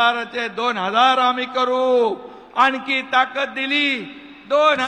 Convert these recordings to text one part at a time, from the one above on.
हजाराचे दोन हजार आम्ही करू. आणखी ताकद दिली. दोन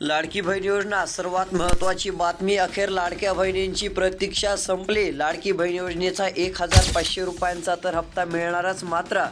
लाडकी बहीण योजना सर्वात महत्त्वाची बातमी अखेर लाडक्या बहिणींची प्रतीक्षा संपली. लाडकी बहीण योजनेचा एक हजार पाचशे रुपयांचा तर हप्ता मिळणारच मात्र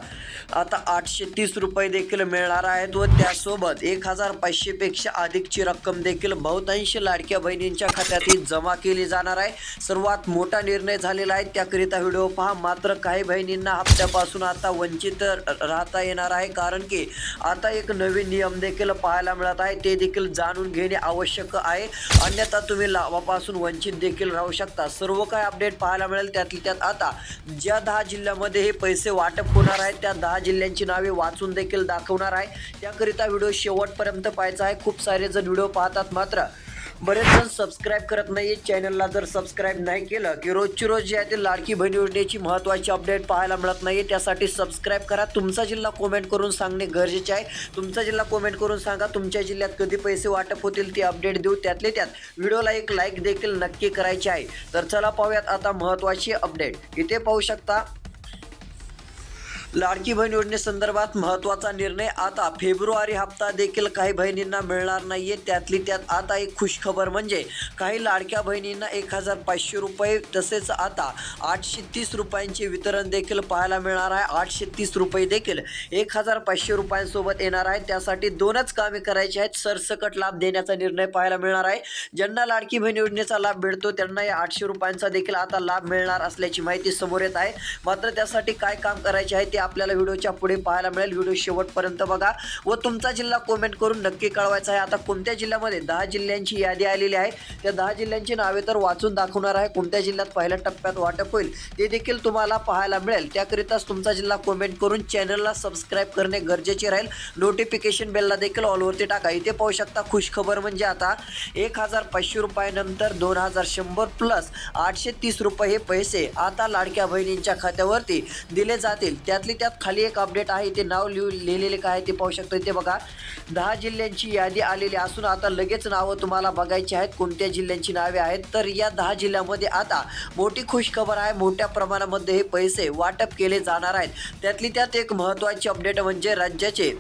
आता आठशे तीस रुपये देखील मिळणार आहेत व त्यासोबत एक हजार पाचशेपेक्षा अधिकची रक्कम देखील बहुतांश लाडक्या बहिणींच्या खात्यात जमा केली जाणार आहे. सर्वात मोठा निर्णय झालेला आहे. त्याकरिता व्हिडिओ पहा. मात्र काही बहिणींना हप्त्यापासून आता वंचित राहता येणार आहे. कारण की आता एक नवीन नियम देखील पाहायला मिळत आहे. ते देखील जाणून घेणे आवश्यक आहे. अन्यथा तुम्ही लाभापासून वंचित देखील राहू शकता. सर्व काय अपडेट पाहायला मिळेल. त्यातली त्यात आता ज्या दहा जिल्ह्यामध्ये हे पैसे वाटप होणार आहेत त्या दहा जिल्ह्यांची नावे वाचून देखील दाखवणार आहे. त्याकरिता व्हिडिओ शेवटपर्यंत पाहायचा आहे. खूप सारे जण व्हिडिओ पाहतात मात्र बरेच जण सबस्क्राईब करत नाही चॅनलला जर सबस्क्राईब नाही केलं की रोजची रोज जे आहे ते लाडकी बहीण योजनेची महत्त्वाची अपडेट पाहायला मिळत नाही त्यासाठी सबस्क्राईब करा. तुमचा जिल्हा कॉमेंट करून सांगणे गरजेचे आहे. तुमचा जिल्हा कॉमेंट करून सांगा. तुमच्या जिल्ह्यात कधी पैसे वाटप होतील ते अपडेट देऊ त्यातले त्यात. व्हिडिओला एक लाईक देखील नक्की करायचे आहे. तर चला पाहूयात आता महत्त्वाची अपडेट इथे पाहू शकता लाडकी बहीण योजनेसंदर्भात महत्त्वाचा निर्णय. आता फेब्रुवारी हप्ता देखील काही बहिणींना मिळणार नाहीये. त्यातली त्यात आता एक खुशखबर म्हणजे काही लाडक्या बहिणींना एक हजार पाचशे रुपये तसेच आता आठशे तीस रुपयांचे वितरण देखील पाहायला मिळणार आहे. आठशे तीस रुपये देखील एक हजार पाचशे रुपयांसोबत येणार आहे. त्यासाठी दोनच कामे करायची आहेत. सरसकट लाभ देण्याचा निर्णय पाहायला मिळणार आहे. ज्यांना लाडकी बहीण योजनेचा लाभ मिळतो त्यांना या आठशे रुपयांचा देखील आता लाभ मिळणार असल्याची माहिती समोर येत आहे. मात्र त्यासाठी काय काम करायचे आहे ते आपल्याला व्हिडिओच्या पुढे पाहायला मिळेल. व्हिडिओ शेवटपर्यंत बघा. व तुमचा जिल्हा कमेंट करून नक्की कळवायचा आहे. आता कोणत्या जिल्ह्यामध्ये दहा जिल्ह्यांची यादी आलेली आहे? त्या दहा जिल्ह्यांची नावे तर वाचून दाखवणार आहे. कोणत्या जिल्ह्यात पहिल्या टप्प्यात वाटप होईल ते देखील तुम्हाला पाहायला मिळेल. त्याकरिताच तुमचा जिल्हा कमेंट करून चॅनलला सबस्क्राईब करणे गरजेचे राहील. नोटिफिकेशन बेलला देखील ऑलवरती टाका. इथे पाहू शकता खुशखबर म्हणजे आता एक हजार पाचशे रुपयानंतर दोन हजार शंभर प्लस आठशे तीस रुपये हे पैसे आता लाडक्या बहिणींच्या खात्यावरती दिले जातील. त्यातली त्यात खाली एक अपडेट आहे ते नाव लिहू लिहिलेले काय ते पाहू शकतो. इथे बघा दहा जिल्ह्यांची यादी आलेली असून आता लगेच नावं तुम्हाला बघायची आहेत कोणत्या जिल्ह्यांची नावे आहेत. तर या दहा जिल्ह्यामध्ये आता मोठी खुशखबर आहे मोठ्या प्रमाणामध्ये हे पैसे वाटप केले जाणार आहेत. त्यातली त्यात एक महत्त्वाची अपडेट म्हणजे राज्याचे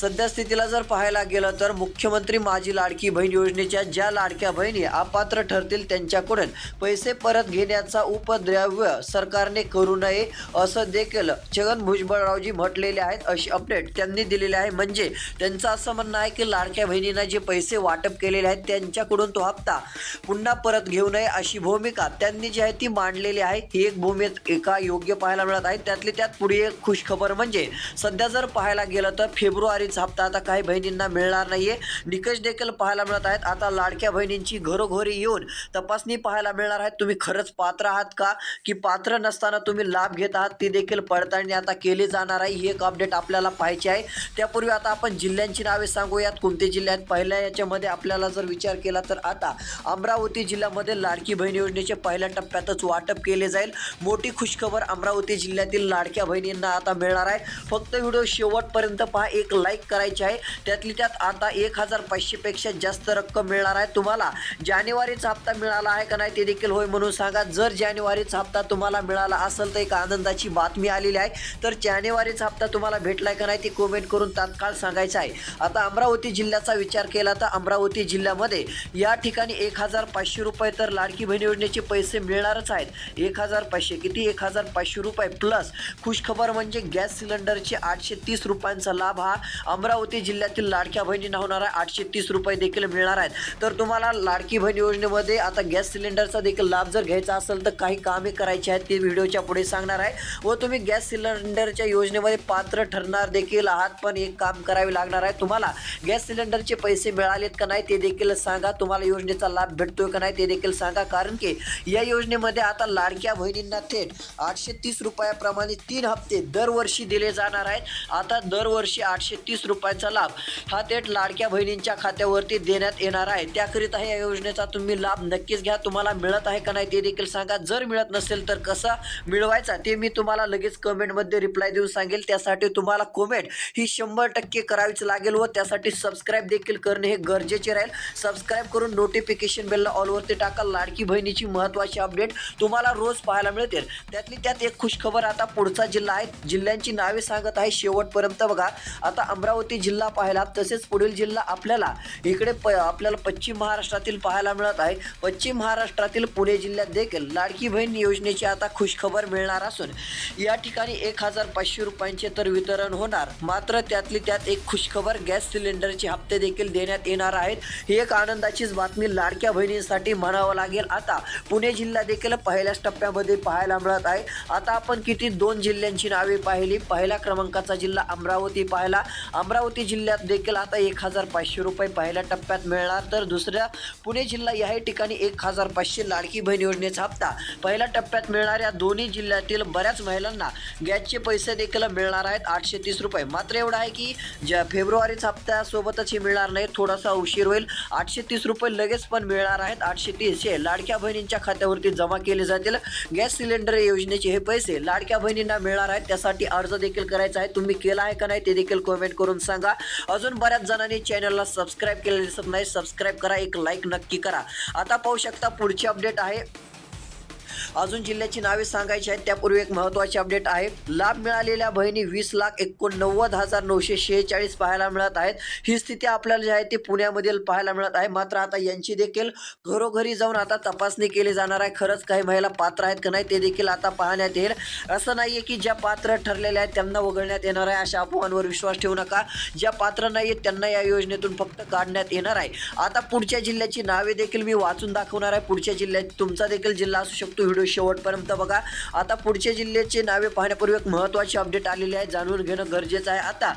सद्यस्थितीला जर पाहायला गेलं तर मुख्यमंत्री माझी लाडकी बहीण योजनेच्या ज्या लाडक्या बहिणी अपात्र ठरतील त्यांच्याकडून पैसे परत घेण्याचा उपद्रव्य सरकारने करू नये असं देखील छगन भुजबळरावजी म्हटलेले आहेत. अशी अपडेट त्यांनी दिलेली आहे. म्हणजे त्यांचं असं म्हणणं आहे की लाडक्या बहिणींना जे पैसे वाटप केलेले आहेत त्यांच्याकडून तो हप्ता पुन्हा परत घेऊ नये अशी भूमिका त्यांनी जी आहे ती मांडलेली आहे. ही एक भूमिका योग्य पाहायला मिळत आहे. त्यातली त्यात पुढे एक खुशखबर म्हणजे सध्या जर पाहायला गेलं तर फेब्रुवारी फेब्रुवारीचा हप्ता आता काही बहिणींना मिळणार नाहीये. निकष देखील पाहायला मिळत आहेत. आता लाडक्या बहिणींची घरोघरी येऊन तपासणी पाहायला मिळणार आहेत तुम्ही खरंच पात्र आहात का? की पात्र नसताना तुम्ही लाभ घेत आहात? ती देखील पडताळणी आता केली जाणार आहे. ही एक अपडेट आपल्याला पाहायची आहे. त्यापूर्वी आता आपण जिल्ह्यांची नावे सांगूयात. कोणते जिल्हे आहेत? पहिल्या याच्यामध्ये आपल्याला जर विचार केला तर आता अमरावती जिल्ह्यामध्ये लाडकी बहीण योजनेचे पहिल्या टप्प्यातच वाटप केले जाईल. मोठी खुशखबर अमरावती जिल्ह्यातील लाडक्या बहिणींना आता मिळणार आहे. फक्त व्हिडिओ शेवटपर्यंत पहा. एक लाईक करायची आहे. त्यातली त्यात आता एक हजार पाचशेपेक्षा जास्त रक्कम मिळणार आहे तुम्हाला. जानेवारीचा हप्ता मिळाला आहे का नाही ते देखील होय म्हणून सांगा. जर जानेवारीचा हप्ता तुम्हाला मिळाला असेल तर एक आनंदाची बातमी आलेली आहे. तर जानेवारीचा हप्ता तुम्हाला भेटलाय का नाही ते कमेंट करून तात्काळ सांगायचं आहे. आता अमरावती जिल्ह्याचा विचार केला तर अमरावती जिल्ह्यामध्ये या ठिकाणी एक हजार पाचशे रुपये तर लाडकी बहीण योजनेचे पैसे मिळणारच आहेत. एक हजार पाचशे किती? एक हजार पाचशे रुपये प्लस खुशखबर म्हणजे गॅस सिलेंडरचे आठशे तीस रुपयांचा लाभ हा अमरावती जिल्ह्यातील लाडक्या बहिणींना होणार आहे आठशे तीस रुपये देखील मिळणार आहेत. तर तुम्हाला लाडकी बहीण योजनेमध्ये आता गॅस सिलेंडरचा देखील लाभ जर घ्यायचा असेल तर काही कामे करायची आहेत ते व्हिडिओच्या पुढे सांगणार आहे. व तुम्ही गॅस सिलेंडरच्या योजनेमध्ये पात्र ठरणार देखील आहात पण एक काम करावे लागणार आहे. तुम्हाला गॅस सिलेंडरचे पैसे मिळालेत का नाही ते देखील सांगा. तुम्हाला योजनेचा लाभ भेटतोय का नाही ते देखील सांगा. कारण की या योजनेमध्ये आता लाडक्या बहिणींना थेट आठशे तीस रुपयाप्रमाणे तीन हप्ते दरवर्षी दिले जाणार आहेत. आता दरवर्षी आठशे तीस रुपयाचा लाभ हा थेट लाडक्या बहिणींच्या खात्यावरती देण्यात येणार आहे. त्याकरिता या योजनेचा तुम्ही लाभ नक्कीच घ्या. तुम्हाला मिळत आहे का नाही ते देखील सांगा. जर मिळत नसेल तर कसा मिळवायचा ते मी तुम्हाला लगेच कमेंटमध्ये रिप्लाय देऊन सांगेल. त्यासाठी तुम्हाला कमेंट ही शंभर टक्के करावीच लागेल व त्यासाठी सबस्क्राईब देखील करणे हे गरजेचे राहील. सबस्क्राईब करून नोटिफिकेशन बेलला ऑलवरती टाका. लाडकी बहिणीची महत्त्वाची अपडेट तुम्हाला रोज पाहायला मिळतील. त्यातली त्यात एक खुशखबर आता पुढचा जिल्हा आहे. जिल्ह्यांची नावे सांगत आहे. शेवटपर्यंत बघा. आता अमरावती जिल्हा पाहिला तसेच पुढील जिल्हा आपल्याला इकडे प आपल्याला पश्चिम महाराष्ट्रातील पाहायला मिळत आहे. पश्चिम महाराष्ट्रातील पुणे जिल्ह्यात देखील लाडकी बहीण योजनेची आता खुशखबर मिळणार असून या ठिकाणी एक हजार पाचशे रुपयांचे तर वितरण होणार. मात्र त्यातली त्यात एक खुशखबर गॅस सिलेंडरचे हप्ते देखील देण्यात येणार आहेत. ही एक आनंदाचीच बातमी लाडक्या बहिणींसाठी म्हणावं लागेल. आता पुणे जिल्हा देखील पहिल्याच टप्प्यामध्ये पाहायला मिळत आहे. आता आपण किती दोन जिल्ह्यांची नावे पाहिली. पहिल्या क्रमांकाचा जिल्हा अमरावती पाहिला. अमरावती जिल्ह्यात देखील आता एक हजार पाचशे रुपये पहिल्या टप्प्यात मिळणार. तर दुसऱ्या पुणे जिल्हा याही ठिकाणी एक हजार पाचशे लाडकी बहीण योजनेचा हप्ता पहिल्या टप्प्यात मिळणाऱ्या दोन्ही जिल्ह्यातील बऱ्याच महिलांना गॅसचे पैसे देखील मिळणार आहेत. आठशे तीस रुपये. मात्र एवढं आहे की ज्या फेब्रुवारीचा हप्त्यासोबतच हे मिळणार नाही थोडासा उशीर होईल. आठशे तीस रुपये लगेच पण मिळणार आहेत. आठशे तीस हे लाडक्या बहिणींच्या खात्यावरती जमा केले जातील. गॅस सिलेंडर योजनेचे हे पैसे लाडक्या बहिणींना मिळणार आहेत. त्यासाठी अर्ज देखील करायचा आहे. तुम्ही केला आहे का नाही ते देखील कमेंट करून सांगा. अजून बऱ्याच जणांनी चॅनलला सबस्क्राईब केलेलं दिसत नाही. सबस्क्राईब करा एक लाईक नक्की करा. आता पाहू शकता पुढची अपडेट आहे. अजून जिल्ह्याची नावे सांगायची आहेत त्यापूर्वी एक महत्त्वाची अपडेट आहे. लाभ मिळालेल्या बहिणी वीस लाख एकोणनव्वद हजार नऊशे शेहेचाळीस पाहायला मिळत आहेत. ही स्थिती आपल्याला जी आहे ती पुण्यामधील पाहायला मिळत आहे. मात्र आता यांची देखील घरोघरी जाऊन आता तपासणी केली जाणार आहे. खरंच काही महिला पात्र आहेत का नाही ते देखील आता पाहण्यात येईल. असं नाही आहे की ज्या पात्र ठरलेल्या आहेत त्यांना वगळण्यात येणार आहे. अशा अफवांवर विश्वास ठेवू नका. ज्या पात्र नाही आहेत त्यांना या योजनेतून फक्त काढण्यात येणार आहे. आता पुढच्या जिल्ह्याची नावे देखील मी वाचून दाखवणार आहे. पुढच्या जिल्ह्यात तुमचा देखील जिल्हा असू शकतो. व्हिडिओ शेवटपर्यंत बघा. आता पुढच्या जिल्ह्याचे नावे पाहण्यापूर्वी एक महत्त्वाचे अपडेट आलेली आहे. जाणून घेणं गरजेचं आहे. आता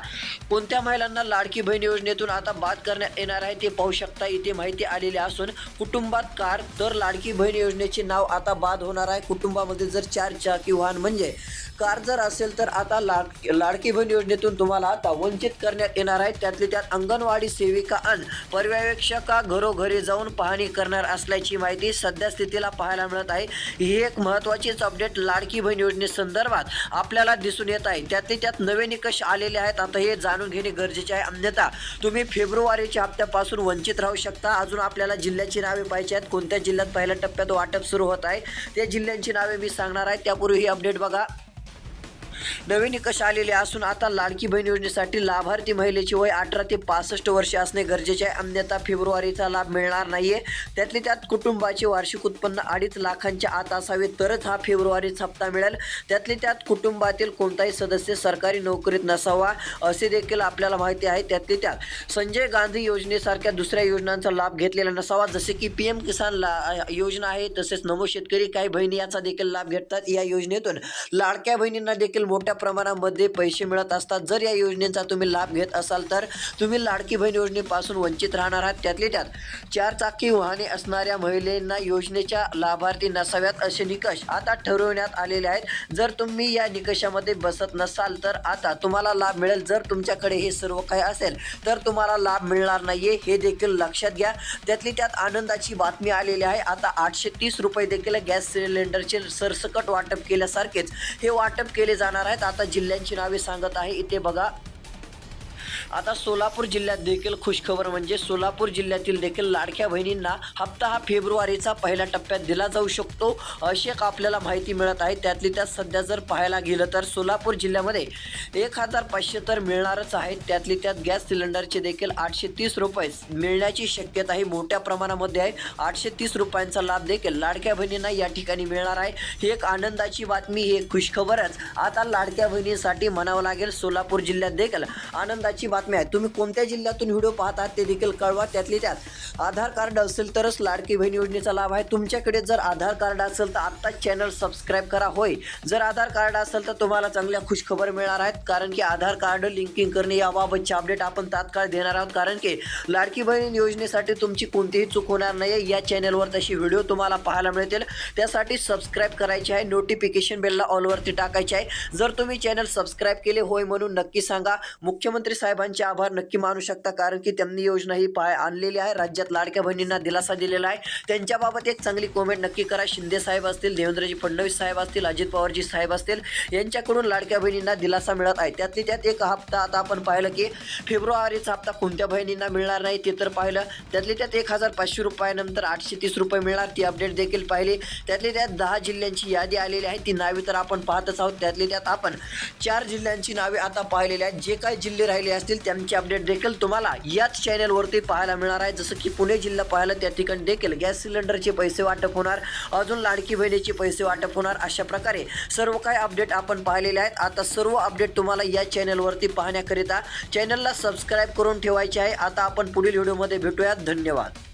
कोणत्या महिलांना लाडकी बहीण योजनेतून आता बाद करण्यात येणार आहे ते पाहू शकता. इथे माहिती आलेली असून कुटुंबात कार तर लाडकी बहीण योजनेचे नाव आता बाद होणार आहे. कुटुंबामध्ये जर चार चाकी वाहन म्हणजे कार जर असेल तर आता लाड लाडकी बहीण योजनेतून तुम्हाला आता वंचित करण्यात येणार आहे. त्यातली त्यात अंगणवाडी सेविका आणि पर्यवेक्षका घरोघरी जाऊन पाहणी करणार असल्याची माहिती सध्या स्थितीला पाहायला मिळत आहे. ही एक महत्त्वाचीच अपडेट लाडकी बहीण योजनेसंदर्भात आपल्याला दिसून येत आहे. त्यातले त्यात नवे निकष आलेले आहेत. आता हे जाणून घेणे गरजेचे आहे. अन्यथा तुम्ही फेब्रुवारीच्या हप्त्यापासून वंचित राहू शकता. अजून आपल्याला जिल्ह्याची नावे पाहिजे आहेत. कोणत्या जिल्ह्यात पहिल्या टप्प्यात वाटप सुरू होत आहे त्या जिल्ह्यांची नावे मी सांगणार आहे. त्यापूर्वी ही अपडेट बघा. नवीन निकष आलेले असून आता लाडकी बहीण योजनेसाठी लाभार्थी महिलेची वय अठरा ते पासष्ट वर्षे असणे गरजेचे आहे. अन्यथा फेब्रुवारीचा लाभ मिळणार नाहीये. त्यातले त्यात कुटुंबाचे वार्षिक उत्पन्न अडीच लाखांच्या आत असावे तरच हा फेब्रुवारी हप्ता मिळेल. त्यातले त्यात कुटुंबातील कोणताही सदस्य सरकारी नोकरीत नसावा असे देखील आपल्याला माहिती आहे. त्यातले त्यात संजय गांधी योजनेसारख्या दुसऱ्या योजनांचा लाभ घेतलेला नसावा जसे की पी एम किसान ला योजना आहे तसेच नमो शेतकरी काही बहिणी याचा देखील लाभ घेतात या योजनेतून. लाडक्या बहिणींना देखील मोठ्या प्रमाणामध्ये पैसे मिळत असतात. जर या योजनेचा तुम्ही लाभ घेत असाल तर तुम्ही लाडकी बहीण योजनेपासून वंचित राहणार आहात. त्यातले त्यात चार चाकी वाहने असणाऱ्या महिलांना योजनेच्या लाभार्थी नसाव्यात असे निकष आता ठरवण्यात आलेले आहेत. जर तुम्ही या निकषामध्ये बसत नसाल तर आता तुम्हाला लाभ मिळेल. जर तुमच्याकडे हे सर्व काही असेल तर तुम्हाला लाभ मिळणार नाहीये हे देखील लक्षात घ्या. त्यातली त्यात आनंदाची बातमी आलेली आहे. आता आठशे तीस रुपये देखील गॅस सिलेंडरचे सरसकट वाटप केल्यासारखेच हे वाटप केले जाणार आहेत. आता जिल्ह्यांची नावे सांगत आहे. इथे बघा आता सोलापूर जिल्ह्यात देखील खुशखबर म्हणजे सोलापूर जिल्ह्यातील देखील लाडक्या बहिणींना हप्ता हा फेब्रुवारीचा पहिल्या टप्प्यात दिला जाऊ शकतो अशी एक आपल्याला माहिती मिळत आहे. त्यातली त्यात सध्या जर पाहायला गेलं तर सोलापूर जिल्ह्यामध्ये एक हजार पाचशे तर मिळणारच आहेत त्यातली त्यात गॅस सिलेंडरचे देखील आठशे तीस रुपये मिळण्याची शक्यता ही मोठ्या प्रमाणामध्ये आहे. आठशे तीस रुपयांचा लाभ देखील लाडक्या बहिणींना या ठिकाणी मिळणार आहे. ही एक आनंदाची बातमी ही एक खुशखबरच आता लाडक्या बहिणीसाठी म्हणावं लागेल. सोलापूर जिल्ह्यात देखील आनंदाची बातमी बातम्या आहे तुम्ही कोणत्या जिल्ह्यातून व्हिडिओ पाहत आहात ते देखील कळवा. त्यातली त्यात आधार कार्ड असेल तरच लाडकी बहीण योजनेचा लाभ आहे. तुमच्याकडे जर आधार कार्ड असेल तर आत्ताच चॅनल सबस्क्राईब करा. होय. जर आधार कार्ड असेल तर तुम्हाला चांगल्या खुशखबर मिळणार आहेत. कारण की आधार कार्ड लिंकिंग करणे याबाबतचे अपडेट आपण तात्काळ देणार आहोत. कारण की लाडकी बहीण योजनेसाठी तुमची कोणतीही चूक होणार नाही या चॅनलवर तशी व्हिडिओ तुम्हाला पाहायला मिळतील. त्यासाठी सबस्क्राईब करायचे आहे. नोटिफिकेशन बेलला ऑलवरती टाकायचे आहे. जर तुम्ही चॅनल सबस्क्राईब केले होय म्हणून नक्की सांगा. मुख्यमंत्री साहेबांनी सर्वांचे आभार नक्की मानू शकता कारण की त्यांनी योजना ही पाय आणलेली आहे. राज्यात लाडक्या बहिणींना दिलासा दिलेला आहे. त्यांच्याबाबत एक चांगली कॉमेंट नक्की करा. शिंदे साहेब असतील देवेंद्रजी फडणवीस साहेब असतील अजित पवारजी साहेब असतील यांच्याकडून लाडक्या बहिणींना दिलासा मिळत आहे. त्यातली त्यात एक हप्ता आता आपण पाहिलं की फेब्रुवारीचा हप्ता कोणत्या बहिणींना मिळणार नाही ते तर पाहिलं. त्यातली त्यात एक हजार पाचशे रुपयानंतर आठशे तीस रुपये मिळणार ती अपडेट देखील पाहिली. त्यातली त्यात दहा जिल्ह्यांची यादी आलेली आहे. ती नावे तर आपण पाहतच आहोत. त्यातली त्यात आपण चार जिल्ह्यांची नावे आता पाहिलेली आहेत. जे काही जिल्हे राहिले असतील त्यांची अपडेट देखील तुम्हाला याच चॅनलवरती पाहायला मिळणार आहे. जसं की पुणे जिल्हा पाहिलं त्या ठिकाणी देखील गॅस सिलेंडरचे पैसे वाटप होणार अजून लाडकी बहिणीचे पैसे वाटप होणार अशा प्रकारे सर्व काही अपडेट आपण पाहिलेले आहेत. आता सर्व अपडेट तुम्हाला या चॅनलवरती पाहण्याकरिता चॅनलला सबस्क्राईब करून ठेवायचे आहे. आता आपण पुढील व्हिडिओमध्ये भेटूयात. धन्यवाद.